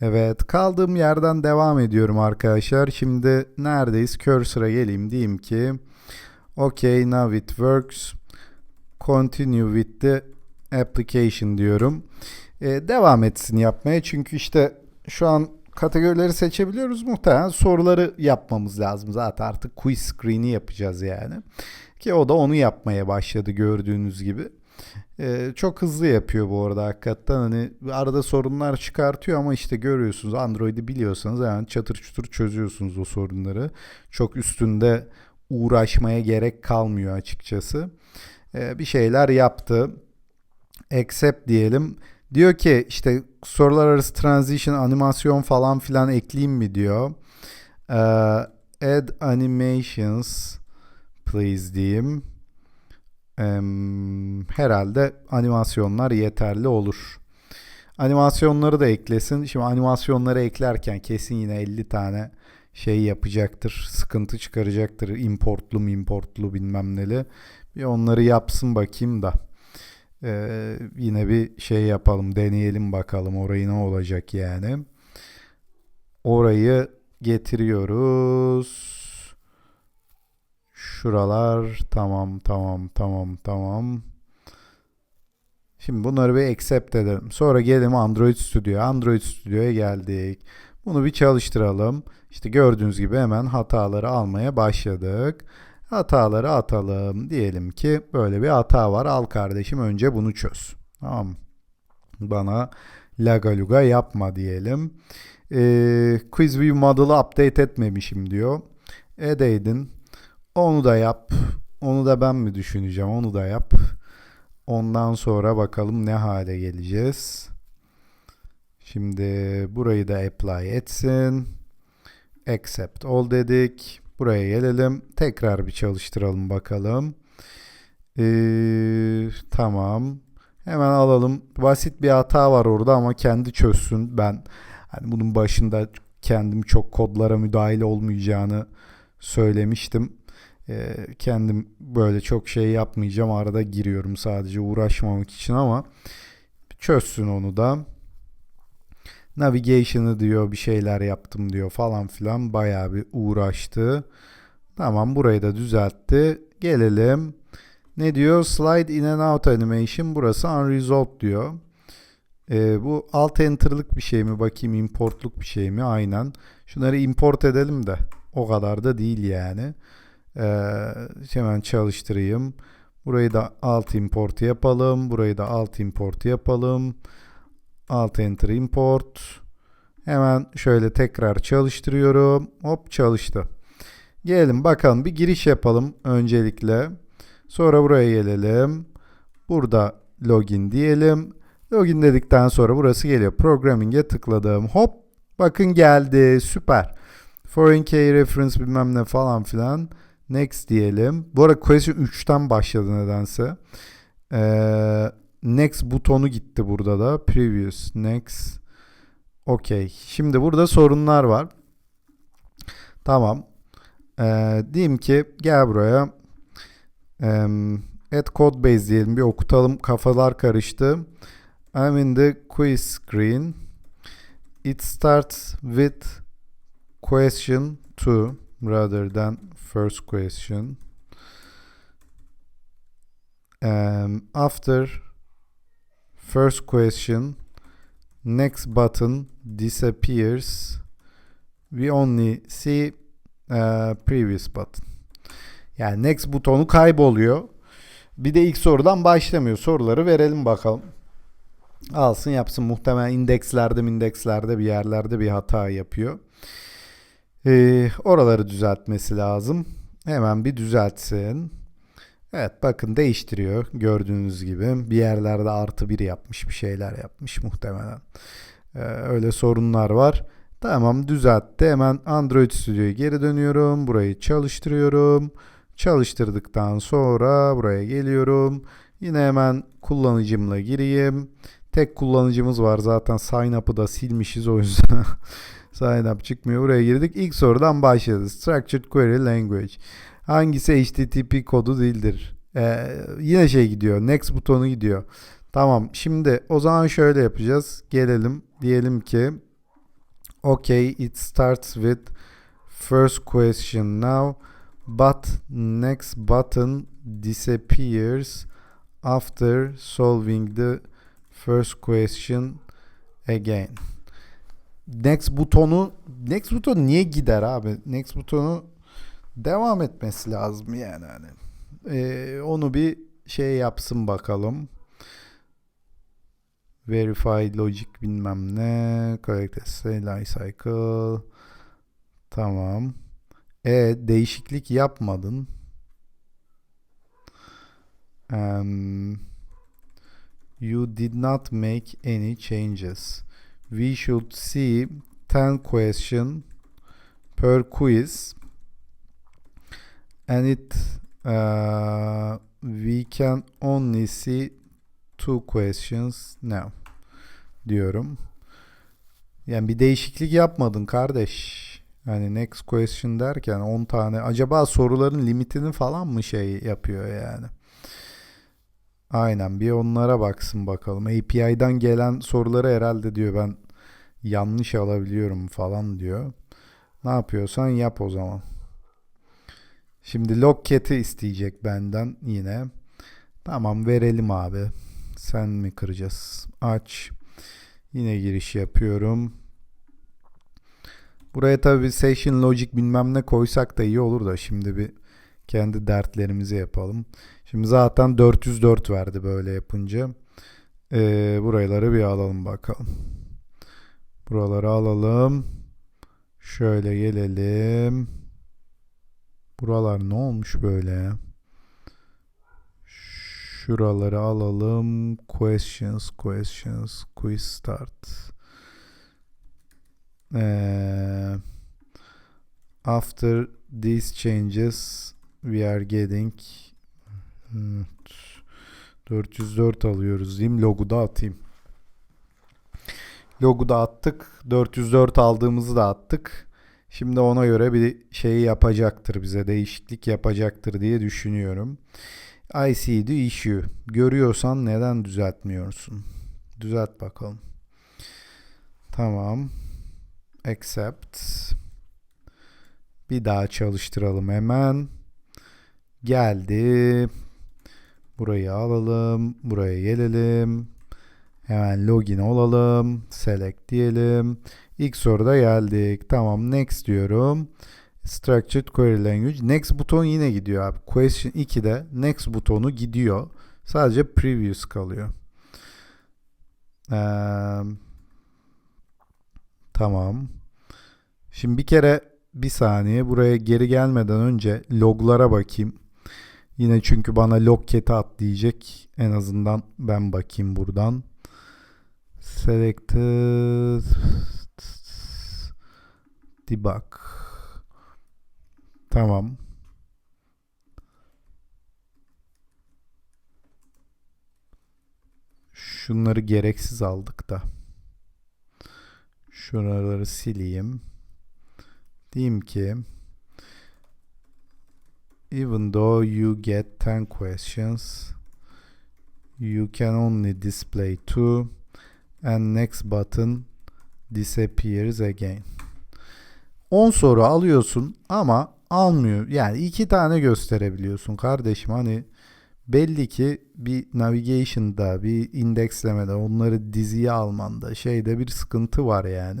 Evet, kaldığım yerden devam ediyorum arkadaşlar. Şimdi neredeyiz? Cursor'a geleyim diyeyim ki OK, now it works. Continue with the application diyorum. Ee, devam etsin yapmaya çünkü işte şu an kategorileri seçebiliyoruz. Muhtemelen soruları yapmamız lazım. Zaten artık quiz screen'i yapacağız yani. Ki o da onu yapmaya başladı gördüğünüz gibi. Ee, çok hızlı yapıyor bu arada hakikaten hani arada sorunlar çıkartıyor ama işte görüyorsunuz Android'i biliyorsanız yani çatır çutur çözüyorsunuz o sorunları. Çok üstünde uğraşmaya gerek kalmıyor açıkçası. Ee, bir şeyler yaptı. Accept diyelim. Diyor ki işte sorular arası transition, animasyon falan filan ekleyeyim mi diyor. Ee, add animations please diyeyim. Em, herhalde animasyonlar yeterli olur. Animasyonları da eklesin. Şimdi animasyonları eklerken kesin yine 50 tane şey yapacaktır. Sıkıntı çıkaracaktır. Importlu importlu bilmem neli. Bir onları yapsın bakayım da. Ee, yine bir şey yapalım. Deneyelim bakalım orayı ne olacak yani. Orayı getiriyoruz. Şuralar tamam tamam tamam tamam. Şimdi bunları bir accept edelim. Sonra gelelim Android Studio. Android Studio'ya geldik. Bunu bir çalıştıralım. İşte gördüğünüz gibi hemen hataları almaya başladık. Hataları atalım. Diyelim ki böyle bir hata var. Al kardeşim önce bunu çöz. Tamam. Bana lagaluga yapma diyelim. Ee, Quiz View Model'ı update etmemişim diyor. Edeydin. Onu da yap. Onu da ben mi düşüneceğim? Onu da yap. Ondan sonra bakalım ne hale geleceğiz. Şimdi burayı da apply etsin. Accept all dedik. Buraya gelelim. Tekrar bir çalıştıralım bakalım. Ee, tamam. Hemen alalım. Basit bir hata var orada ama kendi çözsün. Ben hani bunun başında kendim çok kodlara müdahale olmayacağını söylemiştim. Ee, kendim böyle çok şey yapmayacağım. Arada giriyorum sadece uğraşmamak için ama çözsün onu da. Navigation'ı diyor bir şeyler yaptım diyor falan filan. Bayağı bir uğraştı. Tamam burayı da düzeltti. Gelelim. Ne diyor? Slide in and out animation. Burası unresolved diyor. Ee, bu alt enter'lık bir şey mi? Bakayım importluk bir şey mi? Aynen. Şunları import edelim de. O kadar da değil yani. Ee, hemen çalıştırayım. Burayı da alt import yapalım. Burayı da alt import yapalım. Alt enter import. Hemen şöyle tekrar çalıştırıyorum. Hop çalıştı. Gelelim bakalım bir giriş yapalım öncelikle. Sonra buraya gelelim. Burada login diyelim. Login dedikten sonra burası geliyor. Programming'e tıkladım. Hop bakın geldi. Süper. Foreign key reference bilmem ne falan filan. Next diyelim. Bu arada question 3'ten başladı nedense. Ee, next butonu gitti burada da. Previous, next. Okey. Şimdi burada sorunlar var. Tamam. Ee, diyeyim ki gel buraya. Ee, add code base diyelim. Bir okutalım. Kafalar karıştı. I'm in the quiz screen. It starts with question 2 rather than first question. Um, after first question, next button disappears. We only see uh, previous button. Yani next butonu kayboluyor. Bir de ilk sorudan başlamıyor. Soruları verelim bakalım. Alsın yapsın. Muhtemelen indekslerde indekslerde bir yerlerde bir hata yapıyor. Ee, oraları düzeltmesi lazım. Hemen bir düzeltsin. Evet bakın değiştiriyor gördüğünüz gibi. Bir yerlerde artı bir yapmış bir şeyler yapmış muhtemelen. Ee, öyle sorunlar var. Tamam düzeltti. Hemen Android Studio'ya geri dönüyorum. Burayı çalıştırıyorum. Çalıştırdıktan sonra buraya geliyorum. Yine hemen kullanıcımla gireyim. Tek kullanıcımız var zaten sign up'ı da silmişiz o yüzden. sign up çıkmıyor. Buraya girdik. İlk sorudan başladı. Structured Query Language. Hangisi HTTP kodu değildir? Ee, yine şey gidiyor. Next butonu gidiyor. Tamam. Şimdi o zaman şöyle yapacağız. Gelelim. Diyelim ki Okay, it starts with first question now, but next button disappears after solving the first question again. Next butonu next butonu niye gider abi? Next butonu devam etmesi lazım yani hani. Ee, onu bir şey yapsın bakalım. Verify logic bilmem ne. Correct essay, life cycle. Tamam. E değişiklik yapmadın. Um, you did not make any changes. We should see 10 question per quiz and it uh, we can only see two questions now diyorum. Yani bir değişiklik yapmadın kardeş. Yani next question derken 10 tane acaba soruların limitini falan mı şey yapıyor yani? Aynen bir onlara baksın bakalım. API'dan gelen soruları herhalde diyor ben yanlış alabiliyorum falan diyor. Ne yapıyorsan yap o zaman. Şimdi logcat'i isteyecek benden yine. Tamam verelim abi. Sen mi kıracağız? Aç. Yine giriş yapıyorum. Buraya tabii session logic bilmem ne koysak da iyi olur da şimdi bir kendi dertlerimizi yapalım. Şimdi zaten 404 verdi böyle yapınca. Ee, buraları bir alalım bakalım. Buraları alalım. Şöyle gelelim. Buralar ne olmuş böyle? Şuraları alalım. Questions, questions, quiz start. Ee, after these changes we are getting hmm, 404 alıyoruz diyeyim. Logu da atayım. Logu da attık. 404 aldığımızı da attık. Şimdi ona göre bir şey yapacaktır bize. Değişiklik yapacaktır diye düşünüyorum. I see the issue. Görüyorsan neden düzeltmiyorsun? Düzelt bakalım. Tamam. Accept. Bir daha çalıştıralım hemen. Geldi. Burayı alalım. Buraya gelelim. Hemen login olalım. Select diyelim. İlk soruda geldik. Tamam next diyorum. Structured Query Language. Next buton yine gidiyor abi. Question 2'de next butonu gidiyor. Sadece previous kalıyor. Ee, tamam. Şimdi bir kere bir saniye buraya geri gelmeden önce loglara bakayım. Yine çünkü bana cat'i at diyecek. En azından ben bakayım buradan. Selected debug. Tamam. Şunları gereksiz aldık da. Şuraları sileyim. Diyeyim ki even though you get 10 questions you can only display 2 and next button disappears again. 10 soru alıyorsun ama almıyor. Yani iki tane gösterebiliyorsun kardeşim. Hani belli ki bir navigation'da, bir indekslemede, onları diziye almanda şeyde bir sıkıntı var yani.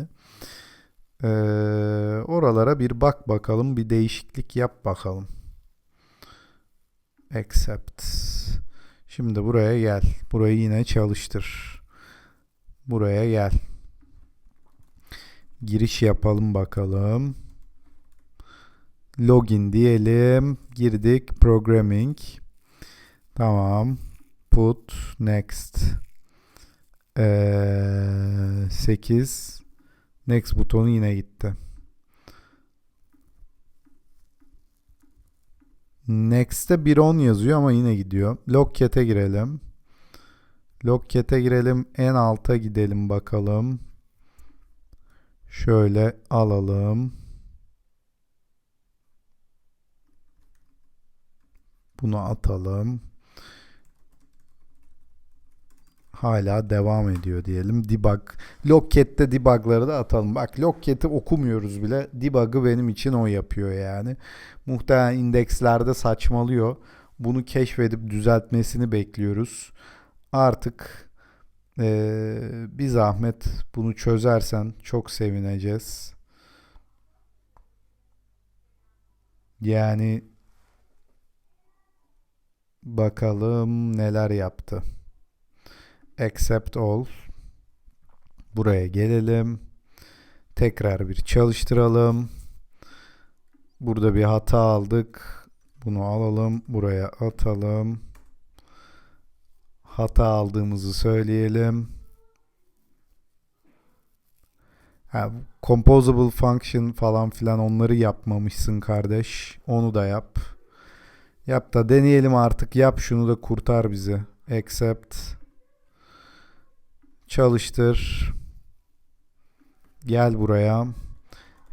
Ee, oralara bir bak bakalım, bir değişiklik yap bakalım. Accept. Şimdi buraya gel. Burayı yine çalıştır. Buraya gel. Giriş yapalım bakalım. Login diyelim. Girdik. Programming. Tamam. Put next. Ee, 8. Next butonu yine gitti. Next'te 1.10 yazıyor ama yine gidiyor. Logcat'e girelim. Logcat'e girelim. En alta gidelim bakalım. Şöyle alalım. Bunu atalım. Hala devam ediyor diyelim. Debug. Logcat'te debug'ları da atalım. Bak Logcat'i okumuyoruz bile. Debug'ı benim için o yapıyor yani. Muhtemelen indekslerde saçmalıyor. Bunu keşfedip düzeltmesini bekliyoruz. Artık eee, bir zahmet bunu çözersen çok sevineceğiz. Yani bakalım neler yaptı. Accept all. Buraya gelelim. Tekrar bir çalıştıralım. Burada bir hata aldık. Bunu alalım. Buraya atalım. Hata aldığımızı söyleyelim. Composable function falan filan onları yapmamışsın kardeş. Onu da yap. Yap da deneyelim artık. Yap şunu da kurtar bizi. Accept. Çalıştır. Gel buraya.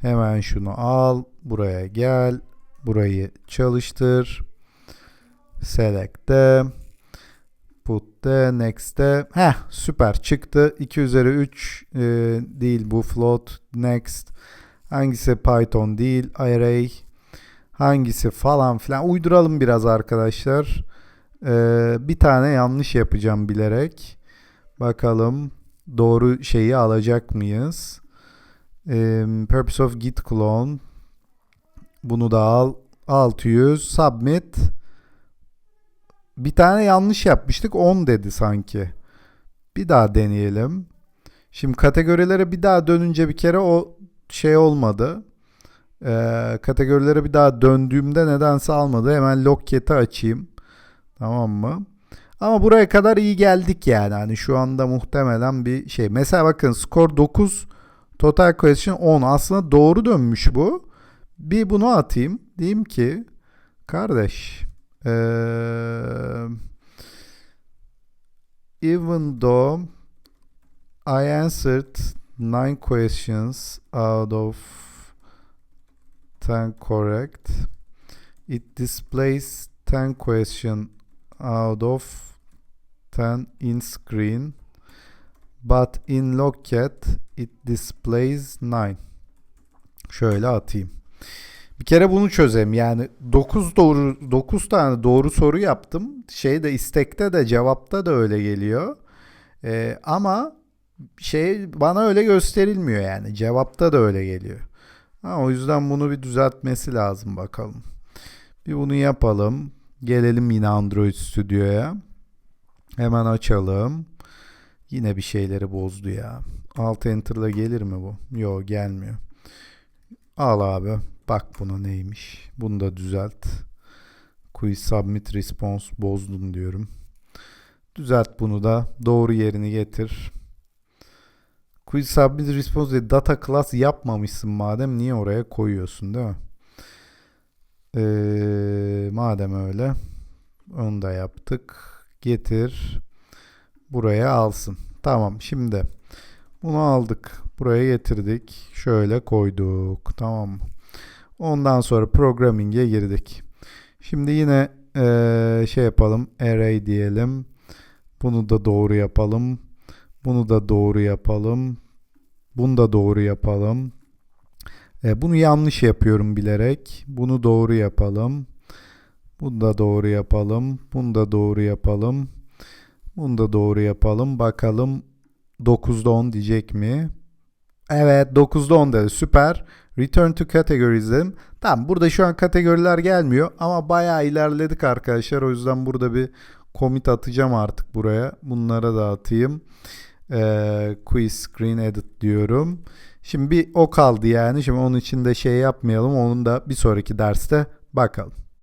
Hemen şunu al. Buraya gel. Burayı çalıştır. Select'te. Put'te. Next'te. Heh süper çıktı. 2 üzeri 3 e, değil bu float. Next. Hangisi Python değil. Array. Hangisi falan filan. Uyduralım biraz arkadaşlar. Ee, bir tane yanlış yapacağım bilerek. Bakalım doğru şeyi alacak mıyız? Ee, purpose of git clone. Bunu da al. 600 submit. Bir tane yanlış yapmıştık. 10 dedi sanki. Bir daha deneyelim. Şimdi kategorilere bir daha dönünce bir kere o şey olmadı. Ee, kategorilere bir daha döndüğümde nedense almadı. Hemen Logcat'i açayım. Tamam mı? Ama buraya kadar iyi geldik yani. Hani şu anda muhtemelen bir şey. Mesela bakın skor 9, total question 10. Aslında doğru dönmüş bu. Bir bunu atayım. Diyeyim ki kardeş ee, even though I answered 9 questions out of 10 correct. It displays 10 question out of 10 in screen. But in Logcat it displays 9. Şöyle atayım. Bir kere bunu çözeyim. Yani 9 doğru 9 tane doğru soru yaptım. Şeyde istekte de cevapta da öyle geliyor. Ee, ama şey bana öyle gösterilmiyor yani. Cevapta da öyle geliyor. Ha, o yüzden bunu bir düzeltmesi lazım bakalım. Bir bunu yapalım. Gelelim yine Android Studio'ya. Hemen açalım. Yine bir şeyleri bozdu ya. Alt Enter'la gelir mi bu? Yok gelmiyor. Al abi. Bak buna neymiş. Bunu da düzelt. Quiz Submit Response bozdun diyorum. Düzelt bunu da. Doğru yerini getir. Quiz Submit Response diye data class yapmamışsın madem niye oraya koyuyorsun değil mi? Ee, madem öyle onu da yaptık. Getir. Buraya alsın. Tamam şimdi bunu aldık. Buraya getirdik. Şöyle koyduk. Tamam mı? Ondan sonra programming'e girdik. Şimdi yine eee, şey yapalım. Array diyelim. Bunu da doğru yapalım. Bunu da doğru yapalım. Bunu da doğru yapalım. E, bunu yanlış yapıyorum bilerek. Bunu doğru yapalım. Bunu da doğru yapalım. Bunu da doğru yapalım. Bunu da doğru yapalım. Bakalım 9'da 10 diyecek mi? Evet 9'da 10 dedi. Süper. Return to categories dedim. Tamam burada şu an kategoriler gelmiyor ama bayağı ilerledik arkadaşlar. O yüzden burada bir commit atacağım artık buraya. Bunlara da atayım. Ee, quiz screen edit diyorum. Şimdi bir o kaldı yani. Şimdi onun için de şey yapmayalım. Onun da bir sonraki derste bakalım.